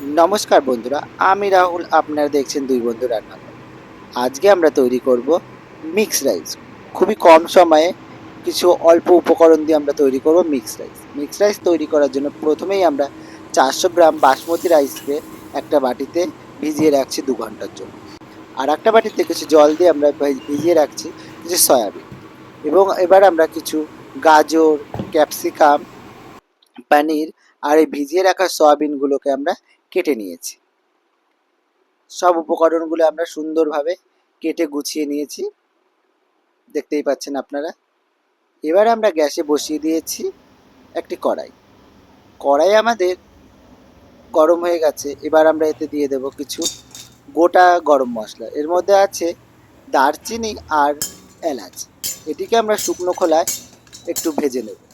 নমস্কার বন্ধুরা, আমি রাহুল, আপনারা দেখছেন দুই বন্ধু রান্নাঘর। আজকে আমরা তৈরি করব মিক্স রাইস খুবই কম সময়ে কিছু অল্প উপকরণ দিয়ে আমরা তৈরি করব মিক্স রাইস মিক্স রাইস তৈরি করার জন্য প্রথমেই আমরা চারশো গ্রাম বাসমতি রাইসকে একটা বাটিতে ভিজিয়ে রাখছি দু ঘণ্টার জন্য। আর একটা বাটিতে কিছু জল দিয়ে আমরা ভিজিয়ে রাখছি কিছু সয়াবিন। এবং এবার আমরা কিছু গাজর, ক্যাপসিকাম, পনির আর এই ভিজিয়ে রাখা সয়াবিনগুলোকে আমরা কেটে নিয়েছি। সব উপকরণগুলো আমরা সুন্দরভাবে কেটে গুছিয়ে নিয়েছি। দেখতেই পাচ্ছেন আপনারা। এবার আমরা গ্যাসে বসিয়ে দিয়েছি একটি কড়াই। কড়াই আমাদের গরম হয়ে গেছে। এবার আমরা এতে দিয়ে দেব কিছু গোটা গরম মশলা। এর মধ্যে আছে দারচিনি আর এলাচ। এটিকে আমরা শুকনো খোলায় একটু ভেজে নেব।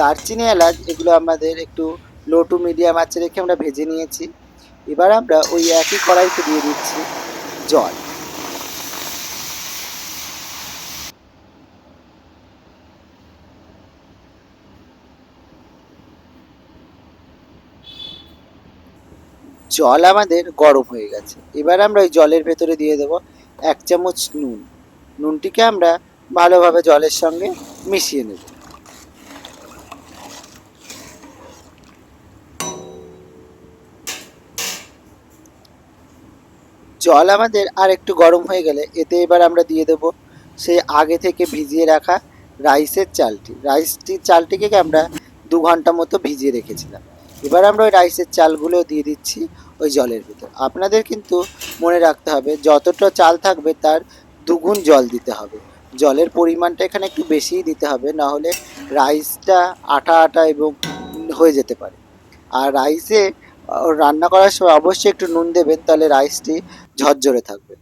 দারচিনি এলাচ, এগুলো আমাদের একটু লো টু মিডিয়াম আঁচে রেখে আমরা ভেজে নিয়েছি। এবার আমরা ওই একই কড়াইতে দিয়ে দিচ্ছি জল। জল আমাদের গরম হয়ে গেছে। এবার আমরা ওই জলের ভেতরে দিয়ে দেব এক চামচ নুন। নুনটিকে আমরা ভালোভাবে জলের সঙ্গে মিশিয়ে নেব। জল আমাদের আর একটু গরম হয়ে গেলে এতে এবার আমরা দিয়ে দেব সেই আগে থেকে ভিজিয়ে রাখা রাইসের চালটি। রাইসটির চালটিকে আমরা দু ঘণ্টা মতো ভিজিয়ে রেখেছিলাম। এবার আমরা ওই রাইসের চালগুলো দিয়ে দিচ্ছি ওই জলের ভিতর। আপনাদের কিন্তু মনে রাখতে হবে, যতটা চাল থাকবে তার দুগুণ জল দিতে হবে। জলের পরিমাণটা এখানে একটু বেশিই দিতে হবে, না হলে রাইসটা আটা আটা এবং হয়ে যেতে পারে। আর রাইসে রান্না করার সময় অবশ্যই একটু নুন দেবেন, তাহলে রাইসটি ঝরঝরে থাকবে।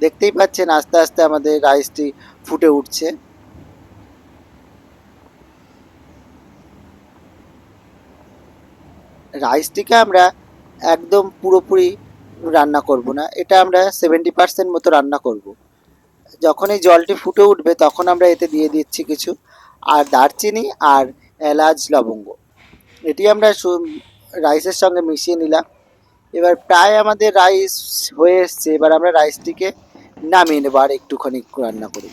দেখতেই পাচ্ছেন আস্তে আস্তে আমাদের রাইসটি ফুটে উঠছে। রাইসটিকে আমরা একদম পুরোপুরি রান্না করব না। এটা আমরা সেভেন্টি পার্সেন্ট মতো রান্না করব। যখন এই জলটি ফুটে উঠবে তখন আমরা এতে দিয়ে দিচ্ছি কিছু, আর দারচিনি আর এলাচ লবঙ্গ। এটি আমরা রাইসের সঙ্গে মিশিয়ে নিলাম। এবার প্রায় আমাদের রাইস হয়ে এসছে, এবার আমরা রাইসটিকে নামিয়ে নেব আর একটুখানি রান্না করি।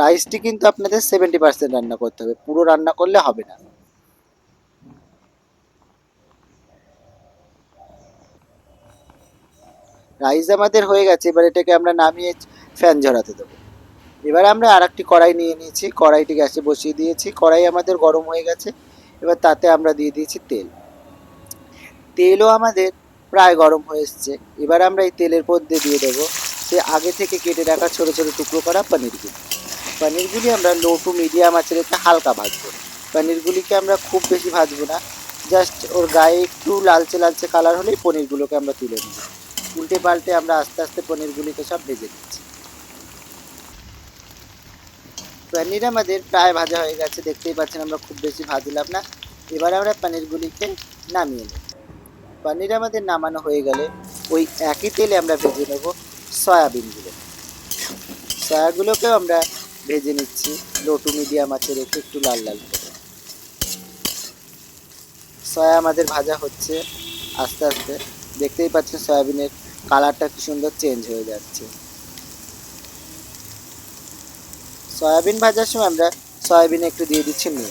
রাইসটি কিন্তু আপনাদের সেভেন্টি পার্সেন্ট রান্না করতে হবে, পুরো রান্না করলে হবে না। রাইস আমাদের হয়ে গেছে, এবার এটাকে আমরা নামিয়ে ফ্যান ঝরাতে দেবো। এবার আমরা আর একটি কড়াই নিয়ে নিয়েছি, কড়াইটি গ্যাসে বসিয়ে দিয়েছি, কড়াই আমাদের গরম হয়ে গেছে, এবার তাতে আমরা দিয়ে দিয়েছি তেল। তেলও আমাদের প্রায় গরম হয়ে এসছে। এবার আমরা এই তেলের মধ্যে দিয়ে দেবো সে আগে থেকে কেটে রাখা ছোটো ছোটো টুকরো করা পনিরগুলি। পনিরগুলি আমরা লো টু মিডিয়াম আছে রেখে হালকা ভাজবো। পনিরগুলিকে আমরা খুব বেশি ভাজবো না, জাস্ট ওর গায়ে একটু লালচে লালচে কালার হলেই পনিরগুলোকে আমরা তুলে নিই উল্টে পাল্টে আমরা আস্তে আস্তে পনিরগুলিকে সব ভেজে নিচ্ছি। পনির আমাদের প্রায় ভাজা হয়ে গেছে, দেখতেই পাচ্ছেন আমরা খুব বেশি ভাজলাম না। এবার আমরা পনিরগুলিকে নামিয়ে নেব। পনির আমাদের নামানো হয়ে গেলে ওই একই তেলে আমরা ভেজে নেব সয়াবিনগুলো। সয়াগুলোকেও আমরা ভেজে নিচ্ছি লো টু মিডিয়াম আছে রেখে একটু লাল লাল করে। সয়া আমাদের ভাজা হচ্ছে আস্তে আস্তে। দেখতেই পাচ্ছেন সয়াবিনের কালারটা কি সুন্দর চেঞ্জ হয়ে যাচ্ছে। সয়াবিন ভাজার সময় আমরা সয়াবিনে একটু দিয়ে দিচ্ছি নুন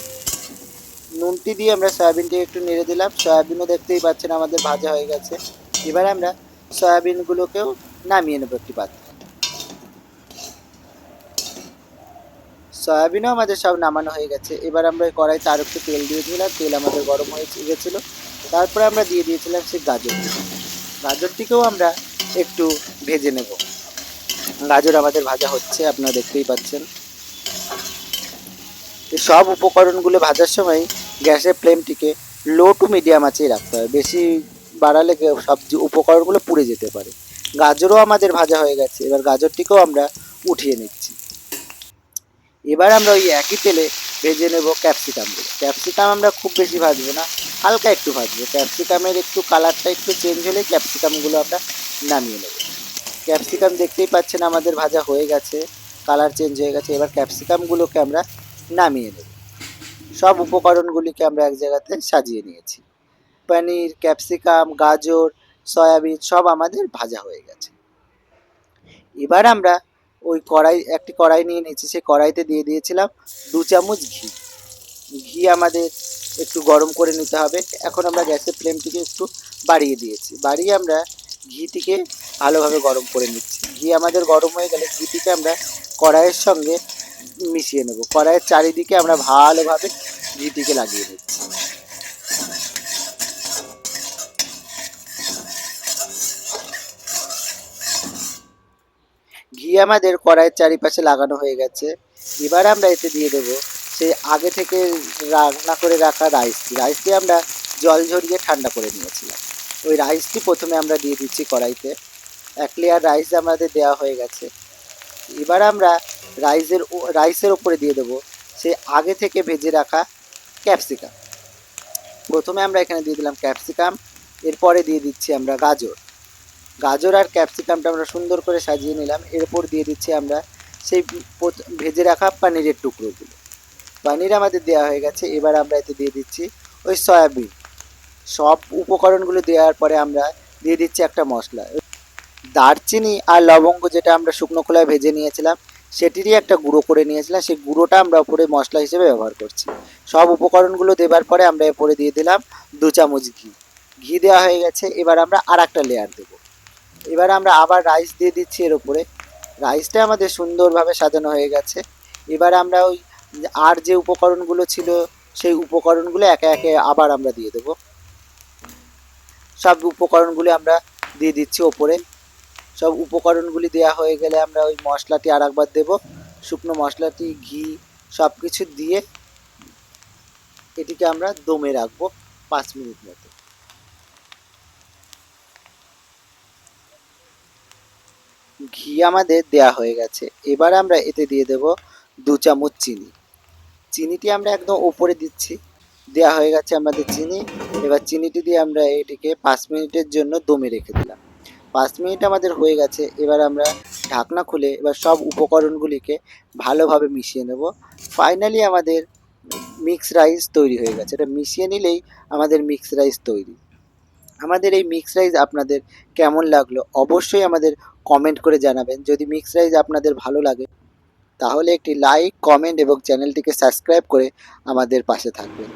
নুনটি দিয়ে আমরা সয়াবিনটি একটু নেড়ে দিলাম। সয়াবিনও দেখতেই পাচ্ছেন আমাদের ভাজা হয়ে গেছে। এবার আমরা সয়াবিনগুলোকেও নামিয়ে নেব একটি পাত্রে। সয়াবিনও আমাদের সব নামানো হয়ে গেছে। এবার আমরা কড়াইতে আরও একটু তেল দিয়ে দিলাম। তেল আমাদের গরম হয়ে গেছিল। তারপরে আমরা দিয়ে দিয়েছিলাম সেই গাজর। গাজরটিকেও আমরা একটু ভেজে নেব। গাজর আমাদের ভাজা হচ্ছে, আপনারা দেখতেই পাচ্ছেন। সব উপকরণগুলো ভাজার সময় গ্যাসের ফ্লেমটিকে লো টু মিডিয়াম আঁচেই রাখতে হবে বেশি বাড়ালে সব উপকরণগুলো পুড়ে যেতে পারে। গাজরও আমাদের ভাজা হয়ে গেছে। এবার গাজরটিকেও আমরা উঠিয়ে নিচ্ছি। এবার আমরা ওই একই তেলে ভেজে নেব ক্যাপসিকামগুলো ক্যাপসিকাম আমরা খুব বেশি ভাজবো না। হালকা একটু ভাজবো। ক্যাপসিকামের একটু কালারটা একটু চেঞ্জ হলে ক্যাপসিকামগুলো আমরা নামিয়ে নেব। ক্যাপসিকাম দেখতেই পাচ্ছেন আমাদের ভাজা হয়ে গেছে। কালার চেঞ্জ হয়ে গেছে। এবার ক্যাপসিকামগুলোকে আমরা নামিয়ে নেব। সব উপকরণগুলিকে আমরা এক জায়গাতে সাজিয়ে নিয়েছি। পনির, ক্যাপসিকাম, গাজর, সয়াবিন সব আমাদের ভাজা হয়ে গেছে। এবার আমরা ওই কড়াই, একটি কড়াই নিয়ে নিয়েছি, সেই কড়াইতে দিয়ে দিয়েছিলাম দু চামচ ঘি। ঘি আমাদের একটু গরম করে নিতে হবে। এখন আমরা গ্যাসের ফ্লেমটিকে একটু বাড়িয়ে দিয়েছি। বাড়িয়ে আমরা ঘিটিকে ভালোভাবে গরম করে নিচ্ছি। ঘি আমাদের গরম হয়ে গেলে ঘিটিকে আমরা কড়াইয়ের সঙ্গে মিশিয়ে নেব। কড়াইয়ের চারিদিকে আমরা ভালোভাবে ঘিটিকে লাগিয়ে দিচ্ছি ঘি আমাদের কড়াইয়ের চারিপাশে লাগানো হয়ে গেছে। এবার আমরা এতে দিয়ে দেব সেই আগে থেকে রান্না করে রাখা রাইসটি রাইসটি আমরা জল ঝরিয়ে ঠান্ডা করে নিয়েছিলাম। ওই রাইসটি প্রথমে আমরা দিয়ে দিচ্ছি কড়াইতে। এক লেয়ার রাইস আমাদের দেওয়া হয়ে গেছে। এবার আমরা রাইসের রাইসের ওপরে দিয়ে দেবো। সে আগে থেকে ভেজে রাখা ক্যাপসিকাম। প্রথমে আমরা এখানে দিয়ে দিলাম ক্যাপসিকাম, এরপরে দিয়ে দিচ্ছি আমরা গাজর। গাজর আর ক্যাপসিকামটা আমরা সুন্দর করে সাজিয়ে নিলাম। এরপর দিয়ে দিচ্ছি আমরা সেই ভেজে রাখা পনিরের টুকরোগুলো। পানির আমাদের দেওয়া হয়ে গেছে। এবার আমরা এতে দিয়ে দিচ্ছি ওই সয়াবিন। সব উপকরণগুলো দেওয়ার পরে আমরা দিয়ে দিচ্ছি একটা মশলা। দারচিনি আর লবঙ্গ যেটা আমরা শুকনো খোলায় ভেজে নিয়েছিলাম সেটিরই একটা গুঁড়ো করে নিয়েছিলাম। সেই গুঁড়োটা আমরা উপরে মশলা হিসেবে ব্যবহার করছি। সব উপকরণগুলো দেবার পরে আমরা এরপরে দিয়ে দিলাম দু চামচ ঘি। ঘি দেওয়া হয়ে গেছে। এবার আমরা আর একটা লেয়ার দেবো। এবার আমরা আবার রাইস দিয়ে দিচ্ছি এর উপরে। রাইসটা আমাদের সুন্দরভাবে সাজানো হয়ে গেছে। এবার আমরা ওই আর যে উপকরণগুলো ছিল, সেই উপকরণগুলো একে একে আবার আমরা দিয়ে দেবো। সব উপকরণগুলো আমরা দিয়ে দিচ্ছি ওপরে। সব উপকরণগুলি দেওয়া হয়ে গেলে আমরা ওই মশলাটি আর একবার দেবো। শুকনো মশলাটি, ঘি সব কিছু দিয়ে এটিকে আমরা দমে রাখব পাঁচ মিনিট মতো। ঘি আমাদের দেয়া হয়ে গেছে। এবার আমরা এতে দিয়ে দেব দু চামচ চিনি। চিনিটি আমরা একদম ওপরে দিচ্ছি। দেয়া হয়ে গেছে আমাদের চিনি। এবার চিনিটি দিয়ে আমরা এটিকে পাঁচ মিনিটের জন্য দমে রেখে দিলাম। পাঁচ মিনিট আমাদের হয়ে গেছে, এবার আমরা ঢাকনা খুলে এবার সব উপকরণগুলিকে ভালোভাবে মিশিয়ে নেব। ফাইনালি আমাদের মিক্স রাইস তৈরি হয়ে গেছে। এটা মিশিয়ে নিলেই আমাদের মিক্স রাইস তৈরি। আমাদের এই মিক্স রাইস আপনাদের কেমন লাগল অবশ্যই আমাদের কমেন্ট করে জানাবেন। যদি মিক্স রাইস আপনাদের ভালো লাগে, তাহলে একটি লাইক কমেন্ট এবং চ্যানেলটিকে সাবস্ক্রাইব করে আমাদের পাশে থাকবেন।